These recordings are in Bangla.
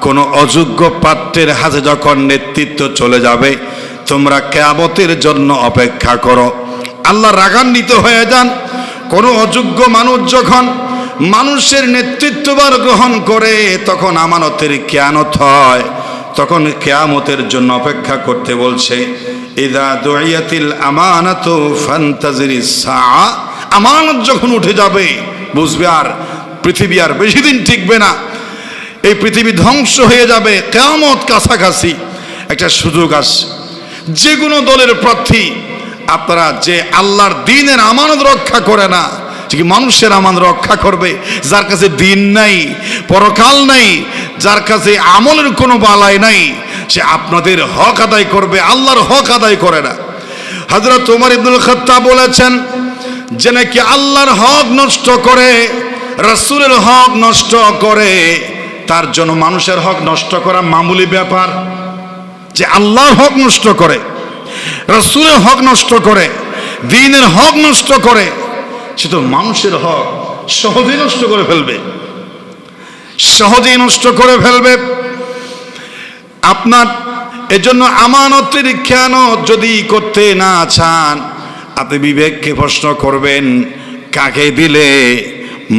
কোন অযোগ্য পাত্রের হাতে যখন নেতৃত্ব চলে যাবে, তোমরা কেয়ামতের জন্য অপেক্ষা করো। আল্লাহ রাগান্বিত হয়ে যান। কোন অযোগ্য মানুষ যখন মানুষের নেতৃত্ববার গ্রহণ করে, তখন আমানতের কেয়ানত হয়। তখন কেয়ামতের জন্য অপেক্ষা করতে বলছে ইদা দুয়াতিল আমানত ফান্তাজিরি সা আমানত যখন উঠে যাবে, বুঝবে আর পৃথিবী আর বেশি দিন টিকবে না। এই পৃথিবী ধ্বংস হয়ে যাবে কেয়ামত কাছাকাছি। একটা সুযোগ আসছে যে কোনো দলের প্রার্থী, আপনারা যে আল্লাহর দিনের আমানত রক্ষা করে না কি মানুষের আমানত রক্ষা করবে? যার কাছে দিন নাই, পরকাল নাই, যার কাছে আমলের কোনো বালাই নাই সে আপনাদের হক আদায় করবে, আল্লাহর হক আদায় করে না। হজরত তোমার ইবনুল খত্তা বলেছেন যে নাকি আল্লাহর হক নষ্ট করে, রসুলের হক নষ্ট করে, তার জন্য মানুষের হক নষ্ট করা মামুলি ব্যাপার। যে আল্লাহর হক নষ্ট করে, রসুলের হক নষ্ট করে, দিনের হক নষ্ট করে, সে তো মানুষের হক সহজেই নষ্ট করে ফেলবে। সহজেই নষ্ট করে ফেলবে। আপনার এজন্য আমানতের খেয়ান যদি করতে না চান, আপনি বিবেককে প্রশ্ন করবেন, কাকে দিলে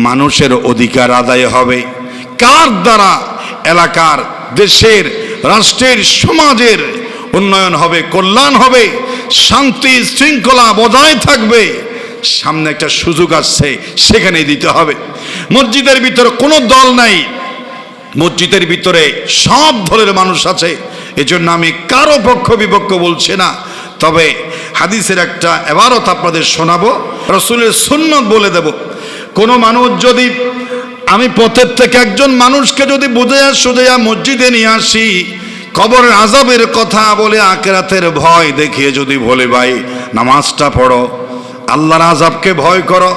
মানুষের অধিকার আদায় হবে? কার দ্বারা এলাকার দেশের, রাষ্ট্রের, সমাজের উন্নয়ন হবে, কল্যাণ হবে? শান্তি শৃঙ্খলা বজায় থাকবে? সামনে একটা সুযোগ আসছে, সেখানেই দিতে হবে। মসজিদের ভিতরে কোনো দল নাই মসজিদের ভিতরে সব ধরনের মানুষ আছে। এজন্য আমি কারও পক্ষ বিপক্ষ বলছি না। তবে হাদিসের একটা এবারত আপনাদের শোনাবো, রসুলের সুন্নত বলে দেব। কোনো মানুষ যদি আমি পথের থেকে একজন মানুষকে যদি বুঝাইয়া সুজাইয়া মসজিদে নিয়ে আসি কবর আজাবের কথা বলে আকেরাতের ভয় দেখিয়ে যদি বলে, ভাই, নামাজটা পড়ো, আল্লাহর আজাবকে ভয় করো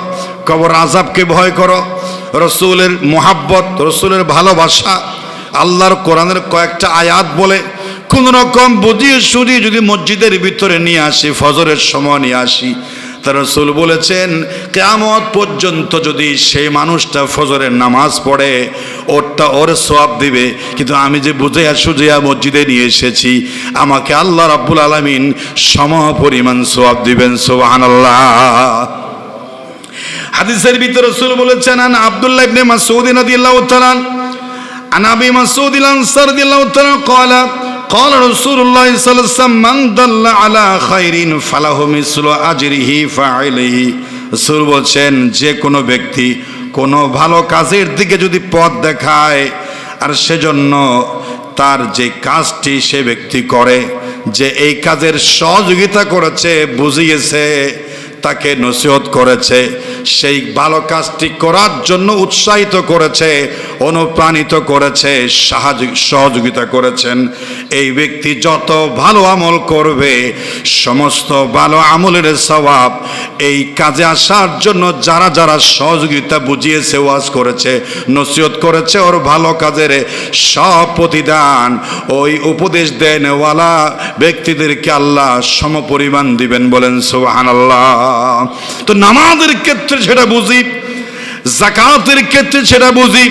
কবর আজাবকে ভয় করো রসুলের মোহাব্বত, রসুলের ভালোবাসা, আল্লাহর কোরআনের কয়েকটা আয়াত বলে, কোন রকম বুঝিয়ে সুঝিয়ে যদি মসজিদের ভিতরে নিয়ে আসি, ফজরের সময় নিয়ে আসি তার রসুল বলেছেন, কেয়ামত পর্যন্ত যদি সেই মানুষটা ফজরের নামাজ পড়ে, ওরটা ওর সোয়াব দিবে। কিন্তু আমি যে বুঝেয়া সুঝেয়া মসজিদে নিয়ে এসেছি, আমাকে আল্লাহ রাব্বুল আলমিন সম পরিমাণ সোয়াব দিবেন সোহান আল্লাহ হাদিসের ভিতরে রসুল বলেছেন আন আব্দুল্লাহ ইবনে মাসউদ রাদিয়াল্লাহু তাআলা আন আবি মাসউদ আল-আনসার রাদিয়াল্লাহু তাআলা قال قال رسول الله صلى الله عليه وسلم من دل على خير فله مثل اجره فاعله রাসূল বলছেন যে কোনো ব্যক্তি কোনো ভালো কাজের দিকে যদি পথ দেখায় আর সেজন্য তার যে কাজটি সে ব্যক্তি করে যে এই কাজের সহযোগিতা করেছে বুঝিয়েছে তাকে নসিহত করেছে সেই ভালো কাজটি করার জন্য উৎসাহিত করেছে, অনুপ্রাণিত করেছে সহযোগিতা করেছেন। এই ব্যক্তি যত ভালো আমল করবে, সমস্ত ভালো আমলের স্বভাব এই কাজে আসার জন্য যারা যারা সহযোগিতা বুঝিয়েছে, ওয়াজ করেছে, নসিহত করেছে, ওর ভালো কাজের সব প্রতিদান ওই উপদেশ দেনওয়ালা ব্যক্তিদেরকে আল্লাহ সমপরিমাণ দিবেন বলেন সোহান আল্লাহ তো নামাজের ক্ষেত্রে সেটা বুঝি, জাকাতের ক্ষেত্রে সেটা বুঝি।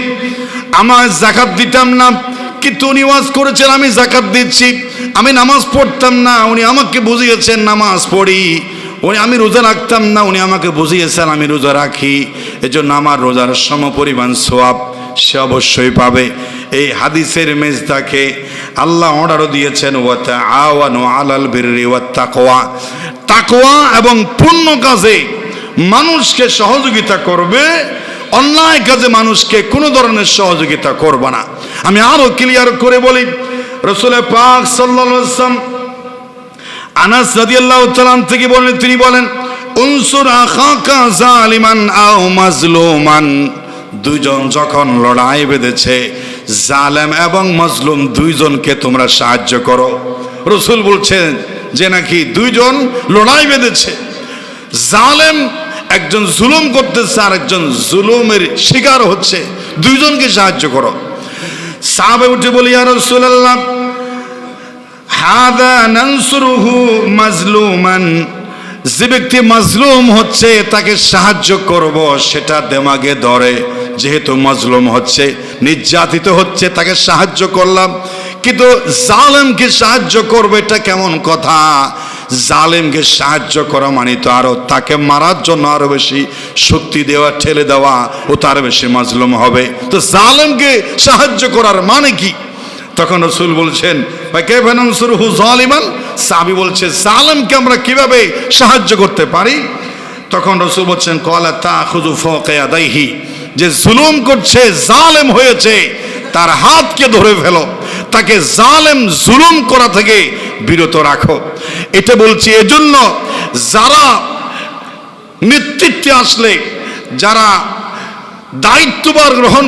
আমার জাকাত দিতাম না, কিন্তু উনি ওয়াজ করেছেন, আমি জাকাত দিচ্ছি, আমি নামাজ পড়তাম না, উনি আমাকে বুঝিয়েছেন, নামাজ পড়ি। উনি আমি রোজা রাখতাম না, উনি আমাকে বুঝিয়েছেন, আমি রোজা রাখি। এজন্য আমার রোজার সমপরিমাণ সোয়াব সে অবশ্যই পাবে। এই হাদিসের মেজদাকে আল্লাহ অর্ডারও দিয়েছেন ওয়াতা আওয়ানো আলাল বিরি ওয়া তাকওয়া। তাকওয়া এবং পূর্ণ কাজে মানুষকে সহযোগিতা করবে, অন্যায় কাজে মানুষকে কোনো ধরনের সহযোগিতা করবে না। আমি আরও ক্লিয়ার করে বলি রসুল পাক সাল্লাম আনাস রাদিয়াল্লাহু তাআলা থেকে বলেন, তিনি বলেন, উনসুর আখাকা জালিমান আও মাজলুমান। দুইজন যখন লড়াই বেঁধেছে, জালেম এবং মজলুম দুইজনকে তোমরা সাহায্য করো। রসুল বলছেন যে নাকি দুইজন লড়াই বেঁধেছে, জালেম একজন জুলুম করতেছে আর একজন জুলুমের শিকার হচ্ছে। দুইজনকে সাহায্য করো। সাহাবে উঠে বলি আর হাদা নানসুরুহু মাজলুমান। যে ব্যক্তি মাজলুম হচ্ছে, তাকে সাহায্য করব, সেটা দেমাগে ধরে। যেহেতু মাজলুম হচ্ছে, নির্যাতিত হচ্ছে, তাকে সাহায্য করলাম। কিন্তু জালেমকে সাহায্য করবে, এটা কেমন কথা? জালেমকে সাহায্য করা মানে তো আরও তাকে মারার জন্য আরও বেশি শক্তি দেওয়া, ঠেলে দেওয়া ও তার বেশি মাজলুম হবে। তো জালেমকে সাহায্য করার মানে কি? তখন রসুল বলছেন হু জালিমান? সাবি বলছে, জালেমকে আমরা কীভাবে সাহায্য করতে পারি? তখন রসুল বলছেন, কলা তা খুদু ফকে আদাইহি যে জুলুম করছে, জালেম হয়েছে, তার হাতকে ধরে ফেলো, তাকে জালেম জুলুম করা থেকে বিরত রাখো। এটা বলছি এজন্য যারা নেতৃত্বে আসলে যারা দায়িত্ববার গ্রহণ